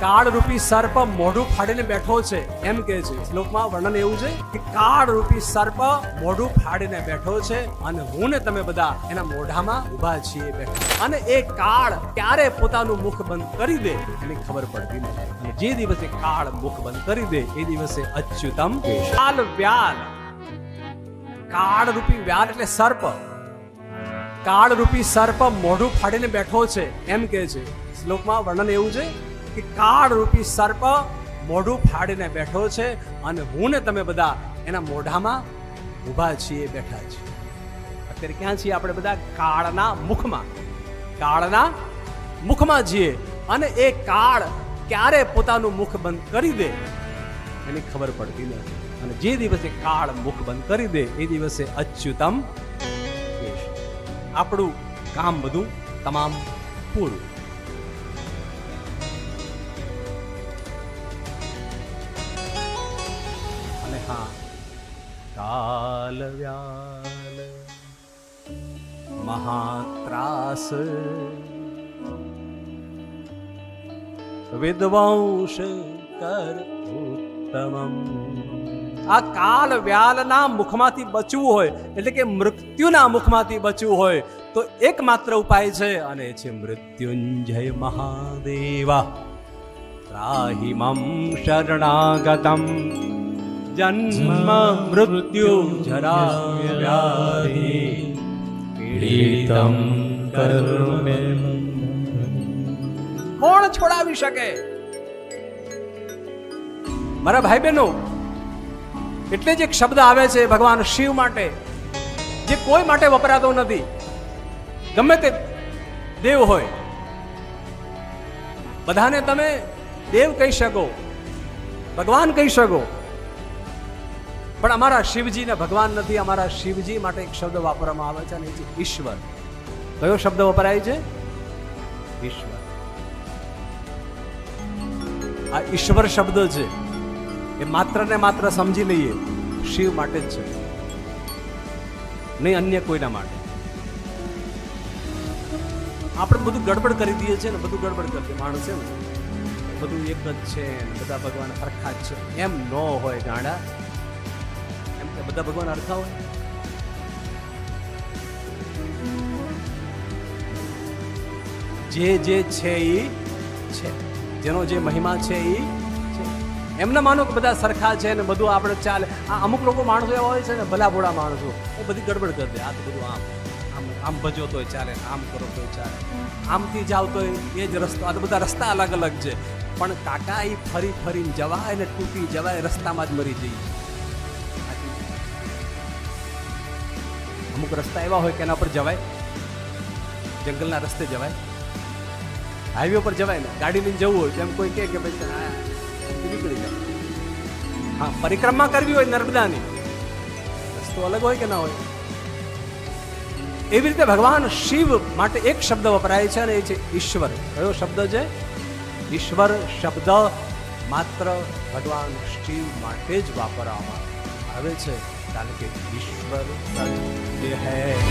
કાળ રૂપી સર્પ મોઢું ફાડીને બેઠો છે. એમ કે છે. શ્લોકમાં વર્ણન એવું છે કે કાળ રૂપી સર્પ મોઢું ફાડીને બેઠો છે અને હું ને તમે બધા એના મોઢામાં ઊભા છીએ બેઠા. અને એ કાળ ક્યારે પોતાનું મુખ બંધ કરી દે એની ખબર પડતી નથી. અને જે દિવસે કાળ મુખ બંધ કરી દે, એ દિવસે અચ્યુતમ કાલ વ્યાલ. કાળ રૂપી વ્યાલ એટલે સર્પ. કાળ રૂપી સર્પ મોઢું ફાડીને બેઠો છે. એમ કે છે. શ્લોકમાં વર્ણન એવું છે કે કાળ રૂપી સર્પ મોઢું ફાડીને બેઠો છે અને હું ને તમે બધા એના મોઢામાં ઊભા છીએ, બેઠા છીએ. અત્યારે ક્યાં છીએ આપણે બધા? કાળના મુખમાં. કાળના મુખમાં છીએ. અને એ કાળ ક્યારે પોતાનું મુખ બંધ કરી દે એની ખબર પડતી નથી. અને જે દિવસે કાળ મુખ બંધ કરી દે, એ દિવસે અચ્યુતમ આપણું કામ બધું તમામ પૂરું. કાલ વ્યાલ મહાત્રાસ વિદ્વાંસ કર ઉત્તમમ આ કાલ વ્યાલના મુખમાંથી બચવું હોય એટલે કે મૃત્યુના મુખમાંથી બચવું હોય તો એકમાત્ર ઉપાય છે અને છે મૃત્યુંજય મહાદેવા રાહિમમ મમ શરણાગતમ જન્મ મૃત્યુ જરા વ્યાધિ પીડિતમ કર્મે કોણ છોડાવી શકે? મારા ભાઈ બહેનો એટલે જ એક શબ્દ આવે છે ભગવાન શિવ માટે, જે કોઈ માટે વપરાતો નથી. ગમે તે દેવ હોય. બધાને તમે દેવ કહી શકો, ભગવાન કહી શકો. પણ અમારા શિવજીને ભગવાન નથી, અમારા શિવજી માટે એક શબ્દ વાપરવામાં આવે છે અને એ છે ઈશ્વર. કયો શબ્દ વપરાય છે? ઈશ્વર. આ ઈશ્વર શબ્દ છે. એ માત્ર ને માત્ર સમજી લઈએ, શિવ માટે જ છે. નહીં, અન્ય કોઈના માટે. આપણે બધું ગડબડ કરી દઈએ છીએ ને, બધું ગડબડ કરી દે માણસ બધું એક જ છે બધા ભગવાન સરખા જ છે. એમ ન હોય ગાંડા. એમ કે બધા ભગવાન હરખા હોય? જે જે છે એ છે. જેનો જે મહિમા છે એ છે. ના માનો કે બધા સરખા છે ને બધું આપણે ચાલે. આ અમુક લોકો માણસો એવા હોય છે ને ભલા ભોળા માણસો. એ બધી ગડબડ કરી દે. આ તો બધું આમ આમ આમ ભજો તોય ચાલે આમ કરો તોય ચાલે. આમથી જાવ તો એ જ રસ્તો. આ તો બધા રસ્તા અલગ અલગ છે. પણ કાકા એ ફરી ફરીને જવાય ને તૂટી જવાય, રસ્તામાં જ મરી જઈએ. અમુક રસ્તા એવા હોય કે એના પર જવાય. જંગલના રસ્તે જવાય. હાઈવે પર જવાય ને. ગાડી લઈને જવું હોય એમ કોઈ કહે કે ભાઈ નીકળી જાય હા, પરિક્રમા કરવી હોય નર્મદાની. રસ્તો અલગ હોય કે ના હોય? એવી રીતે ભગવાન શિવ માટે એક શબ્દ વપરાય છે અને એ છે ઈશ્વર. કયો શબ્દ છે? ઈશ્વર શબ્દ માત્ર ભગવાન શિવ માટે જ વાપરવામાં આવે છે. કારણ કે ઈશ્વર સત્ય હૈ.